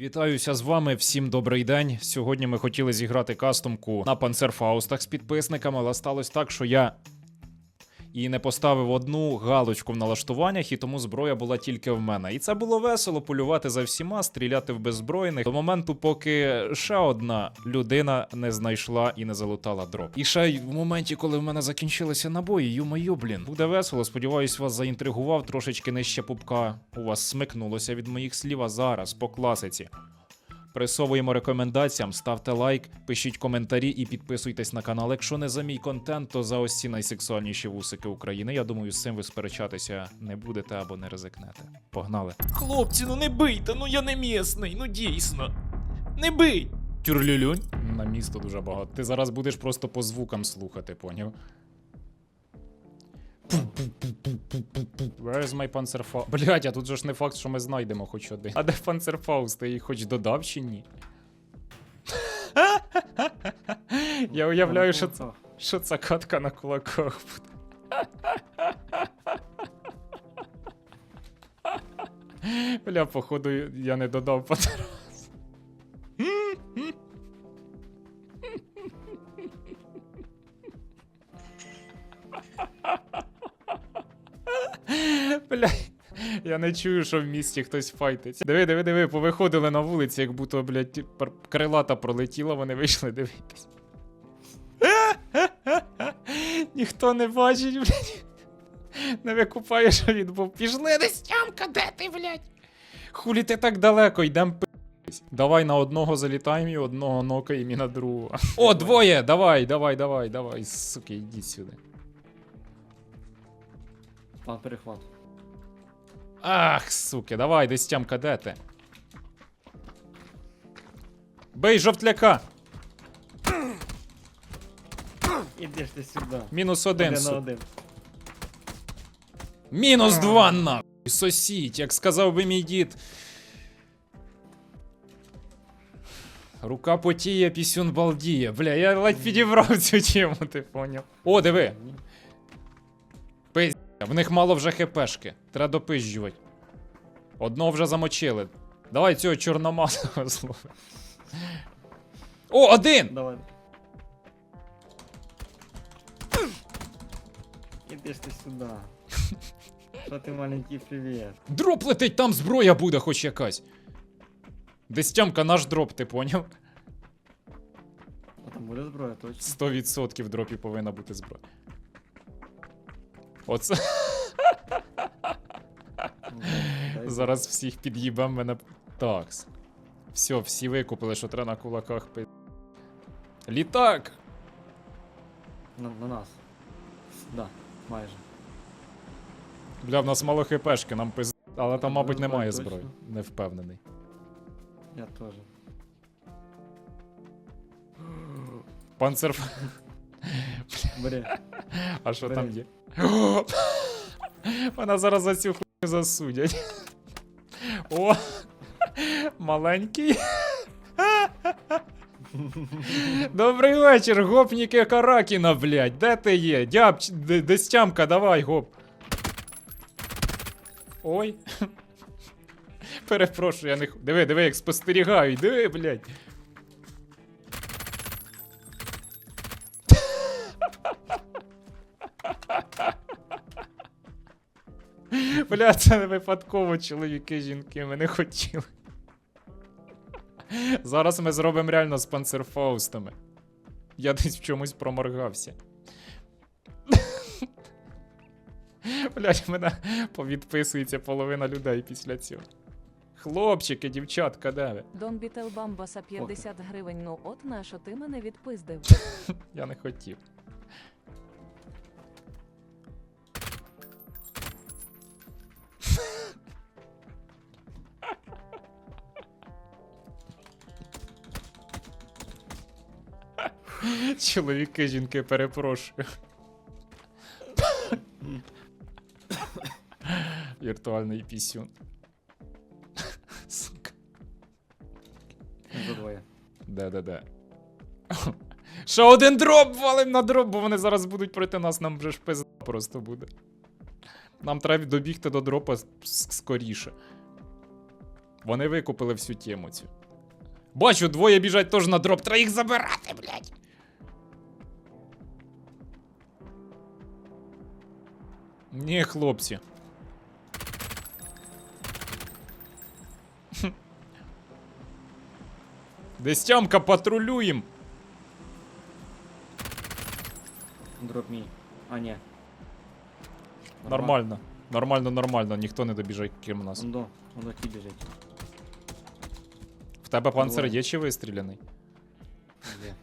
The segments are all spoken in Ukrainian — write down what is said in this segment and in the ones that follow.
Вітаюся з вами, всім добрий день. Сьогодні ми хотіли зіграти кастомку на панцерфаустах з підписниками, але сталося так, що я і не поставив одну галочку в налаштуваннях, і тому зброя була тільки в мене. І це було весело полювати за всіма, стріляти в беззбройних до моменту, поки ще одна людина не знайшла і не залутала дроп. І ще й в моменті, коли в мене закінчилися набої, ю-мою, блін, буде весело. Сподіваюсь, вас заінтригував трошечки нижче пупка. У вас смикнулося від моїх слів, а зараз по класиці. Присовуємо рекомендаціям, ставте лайк, пишіть коментарі і підписуйтесь на канал. Якщо не за мій контент, то за ось ці найсексуальніші вусики України. Я думаю, з цим ви сперечатися не будете або не ризикнете. Погнали. Хлопці, ну не бийте, ну я не місний, ну дійсно. Не бий! Тюрлюлюнь. На місто дуже багато. Ти зараз будеш просто по звукам слухати, поняв? Where is my Panzerfaust? Блять, а тут же ж не факт, що ми знайдемо хоч один. А де? Ти її хоч додав чи ні? Я уявляю, що це, що це катка на кулаках буде. Бля, походу, я не додав Panzer. Я не чую, що в місті хтось файтиться. Диви, диви, диви, повиходили на вулиці, як будто, блядь, крилата пролетіла, вони вийшли, дивитись. Ніхто не бачить, блядь. Не викупає, що він був. Пішли десь тямка, де ти, блядь? Хулі ти так далеко, йдем пи***сь. Давай на одного залітаємо і одного нокаємо і на другого. О, двоє! Давай, давай, давай, давай, суки, йдіть сюди. Пан перехват. Ах, суки, давай, десь тямка, де ти? Бей жовтляка! Іди ж ти сюди. Мінус один, Один на один. Мінус два нахуй. Сосіть, як сказав би мій дід. Рука потіє, пісюн балдіє. Бля, я ледь підібрав цю тему, ти поняв. О, диви, в них мало вже хпшки. Треба допизджувати. Одного вже замочили. Давай цього чорномазого зловимо. О, один! Давай. Іди ж ти сюди. Що ти маленький привіт? Дроп летить, там зброя буде хоч якась. Десь тямка наш дроп, ти поняв? А там буде зброя, точно. 100% в дропі повинна бути зброя. Оце зараз всіх під'їбам мене. Такс. Все, всі викупили, що треба на кулаках пи. Літак! На, на нас. Да, майже. Бля, в нас мало хпшки, нам пиз. Але там, мабуть, немає точно? зброї. Не впевнений. Я теж. Панцер. Бери. А що там є? Вона зараз за цю хуйню засудять. О! Маленький. Добрий вечір, гопніки Каракіна, блядь. Де ти є? Дяб, ч- д- десь тямка, давай, гоп. Ой. Перепрошую, я не. Диви, диви, як спостерігаю, диви, блядь. Бля, це не випадково чоловіки, жінки, ми не хотіли. Зараз ми зробимо реально з панцерфаустами. Я десь в чомусь проморгався. Блять, мене повідписується половина людей після цього. Хлопчики, дівчатка, де ви? Дон Бітел Бамбаса 50 гривень. Ну от на що ти мене відпиздив. Я не хотів. Чоловіки, жінки, перепрошую. Віртуальний пісюн. Сука. За двоє. Де-де-де. Ще один дроп валим на дроп, бо вони зараз будуть проти нас, нам вже ж пизда просто буде. Нам треба добігти до дропа скоріше. Вони викупили всю тему цю. Бачу, двоє біжать теж на дроп. Треба їх забирати, блядь. Ні, хлопці. Хм. Десь тямка патрулюєм. Дроп мій. А, ні. Нормально. Нормально, нормально, ніхто не добіжить, крім нас. Воно, воно ті біжить. В тебе панцир Давай. є чи вистріляний? Є.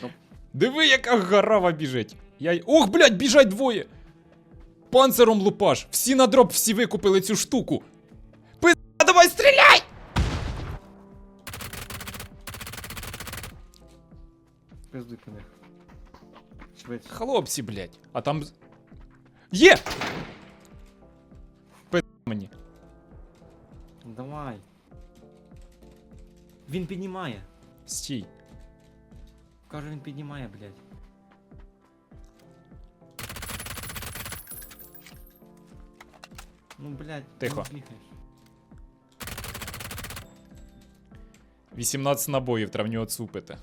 Дроп. Диви, яка гарава біжить. Я... й- Ох, блядь, біжать двоє. Панцером лупаш. Всі на дроп, всі викупили цю штуку. Пизда, давай стріляй! Пиздуй по них. Швидше. Хлопці, блядь. А там. Є! Пизда мені. Давай. Він піднімає. Стій. Кажу, він піднімає, блядь. Ну, блядь, Тихо. не бігаєш. 18 набоїв треба в нього цупити.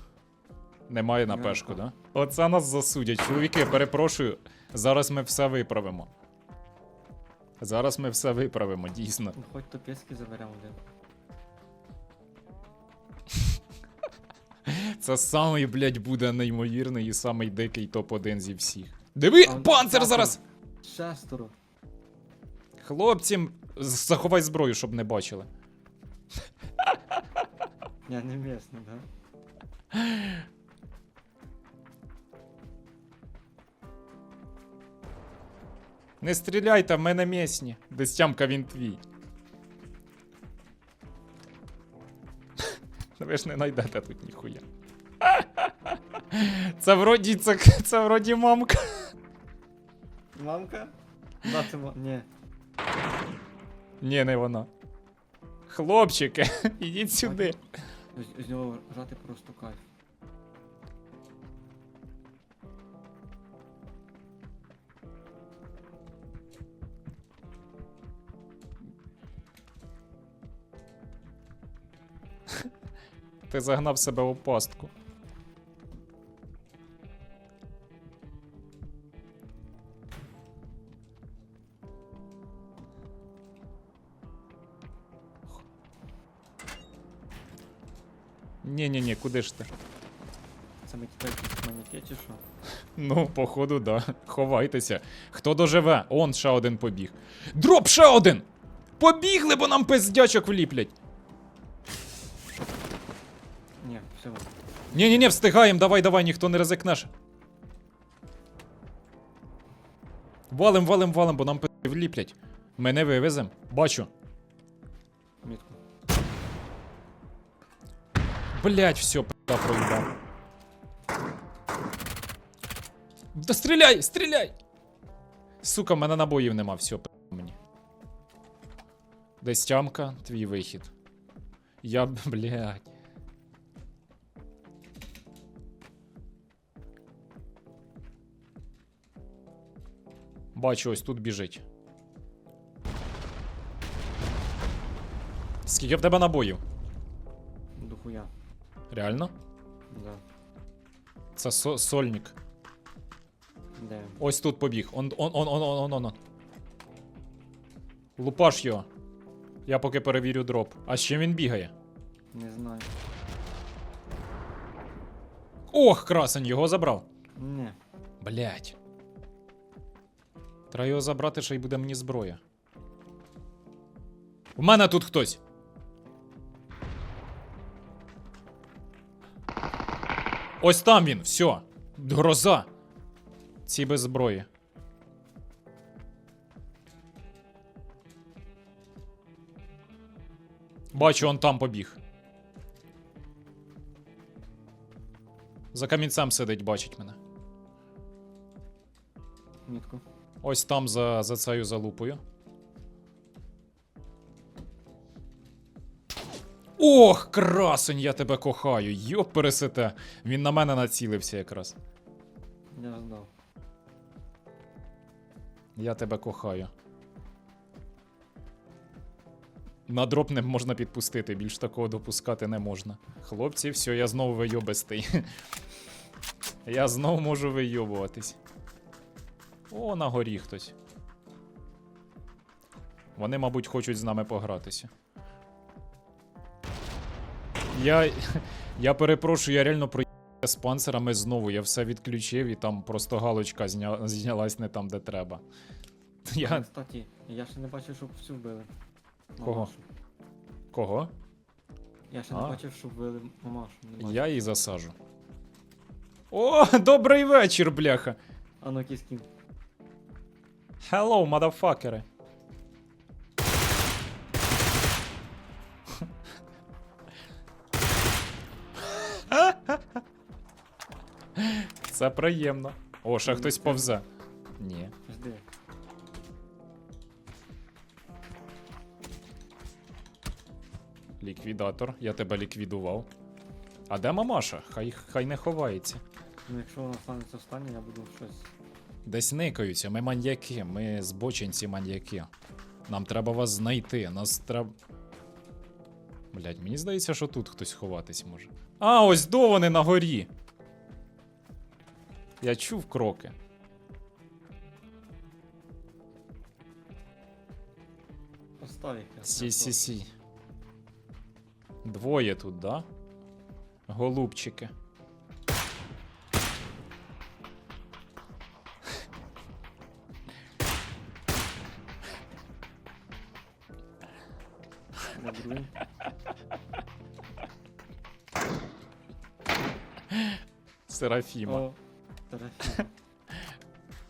Немає на Ну, пешку, да? Оце нас засудять. Чоловіки, перепрошую. Зараз ми все виправимо. Зараз ми все виправимо, дійсно. Ну, Хоч то пески заберемо, блядь. Це самий, блядь, буде неймовірний і самий дикий топ-1 зі всіх. Диви, А, шестеро. зараз! Шестеро. Хлопцям, з- заховай зброю, щоб не бачили. Я не місний, да? Не стріляйте, в мене місні. Десь тямка він твій. Ви ж не знайдете тут ніхуя. Це вроді, це, це вроді мамка. Мамка? Да, це. Ні. Ні, не вона. Хлопчики, ідіть сюди. З, з нього жати просто кайф. Ти загнав себе у пастку. Ні-ні-ні, куди ж ти? Це ми тепер чи що? Ну, походу, да. Ховайтеся. Хто доживе? Он ще один побіг. Дроп ще один! Побігли, бо нам пиздячок вліплять. Ні, все. Ні-ні-ні, встигаємо, давай, давай, ніхто не ризикнеш. Валим, валим, валим, бо нам пи- вліплять. Ми не вивезем. Бачу. Блять, все, пи***а проїбав. Да стріляй, стріляй! Сука, в мене набоїв нема, все, пи***а мені. Десь тямка, твій вихід. Я, блядь. Бачу, ось тут біжить. Скільки в тебе набоїв? Дохуя. Реально? Да. Це со- сольник. Де? Ось тут побіг. Он, он, он, он, он, он, он. Лупаш його. Я поки перевірю дроп. А з чим він бігає? Не знаю. Ох, красень, його забрав. Ні. Блять. Треба його забрати, ще й буде мені зброя. У мене тут хтось. Ось там він, все. Гроза. Ці без зброї. Бачу, он там побіг. За камінцем сидить, бачить мене. Мітку. Ось там за, за цією залупою. Ох, красень, я тебе кохаю. Йоп пересете. Він на мене націлився якраз. Я здав. Я тебе кохаю. На дроп не можна підпустити, більш такого допускати не можна. Хлопці, все, я знову вийобистий. Я знову можу вийобуватись. О, на горі хтось. Вони, мабуть, хочуть з нами погратися. Я. Я перепрошую, я реально про з панцирами знову. Я все відключив і там просто галочка зня... знялась не там, де треба. Я... Кстати, я ще не бачив, щоб всю вбили. Кого? Мамашу. Кого? Я ще А. не бачив, щоб вбили мамашу. Не. Я її засажу. О, добрий вечір, бляха. А ну кіскін. Hello, мадафакери. Це приємно. О, ще хтось повзе. Ні. Жди. Ліквідатор, я тебе ліквідував. А де мамаша? Хай, хай не ховається. Ну якщо вона станеться останнє, я буду щось. Десь никаються, ми маньяки, ми збочинці маньяки. Нам треба вас знайти, нас треба. Блять, мені здається, що тут хтось ховатись може. А, ось до вони на горі. Я чув кроки. Постав їх. я Сі, сі, сі. Двоє тут, да? Голубчики. Серафіма. О.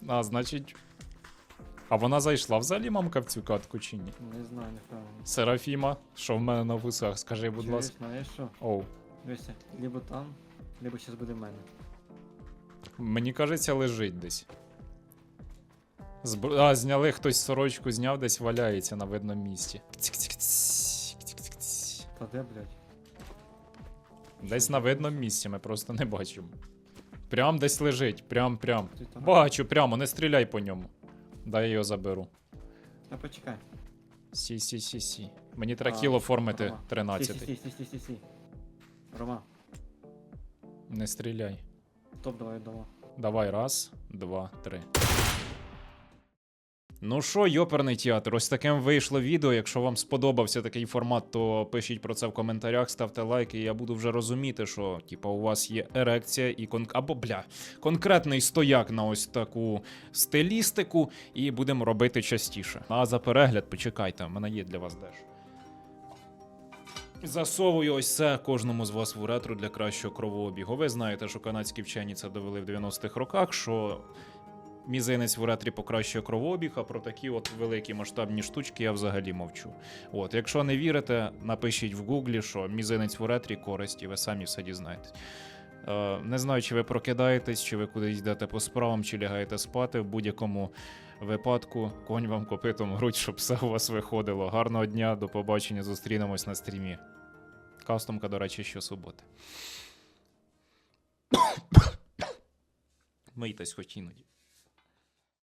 А, значить. А вона зайшла взагалі мамка в цю катку чи ні? Не знаю, не впевнений. Серафіма, що в мене на вусах, скажи, будь Чуєш, ласка. знаєш що? Оу. Дивися, либо там, либо щас буде в мене. Мені кажеться, лежить десь. Зб... А, зняли хтось сорочку, зняв, десь валяється на видному місці. Та де, блядь? Десь на видному місці, ми просто не бачимо. Прям десь лежить, прям прям. Бачу, прямо, не стріляй по ньому. Дай я його заберу. Та почекай. Сі, сі, сі, сі. Мені треба кіло оформити 13. Сі, сі, сі, сі, сі, сі. Рома, Не стріляй. топ давай давай. Давай, раз, два, три. Ну що, йоперний театр, ось таким вийшло відео. Якщо вам сподобався такий формат, то пишіть про це в коментарях, ставте лайки, і я буду вже розуміти, що типа у вас є ерекція і кон... або бля, конкретний стояк на ось таку стилістику, і будемо робити частіше. А за перегляд почекайте, в мене є для вас дещо. Засовую ось це кожному з вас в уретру для кращого кровообігу. Ви знаєте, що канадські вчені це довели в 90-х роках, що мізинець в уретрі покращує кровообіг, а про такі от великі масштабні штучки я взагалі мовчу. От, якщо не вірите, напишіть в гуглі, що мізинець в уретрі користь, і ви самі все дізнаєтесь. Е, не знаю, чи ви прокидаєтесь, чи ви кудись йдете по справам, чи лягаєте спати. В будь-якому випадку конь вам копитом грудь, щоб все у вас виходило. Гарного дня, до побачення, зустрінемось на стрімі. Кастомка, до речі, щосуботи. Мийтесь хоч іноді.